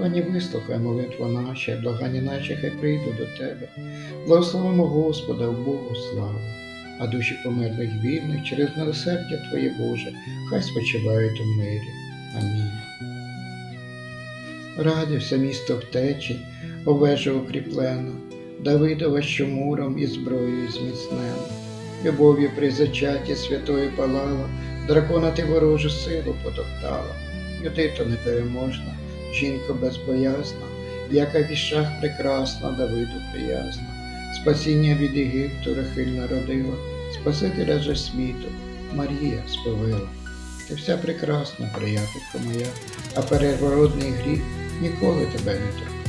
Пані, вислухай молитву наші, благання наші, хай прийду до Тебе. Благословимо Господа в Богу славу, а душі померлих вільних через милосердя Твоє Боже, хай спочивають у мирі. Амінь. Радився місто втечі, овежа укріплена, Давидова щомуром і зброєю зміцнена. Любов'ю при зачаті святої палала, дракона ти ворожу силу потоптала. Юдито непереможна, жінка безбоязна, яка в віщах прекрасна, Давиду приязна. Спасіння від Єгипту Рахиль народила, Спасителя же світу, Марія сповила. Ти вся прекрасна, приятелька моя, а переворотний гріх ніколи тебе не торкнув.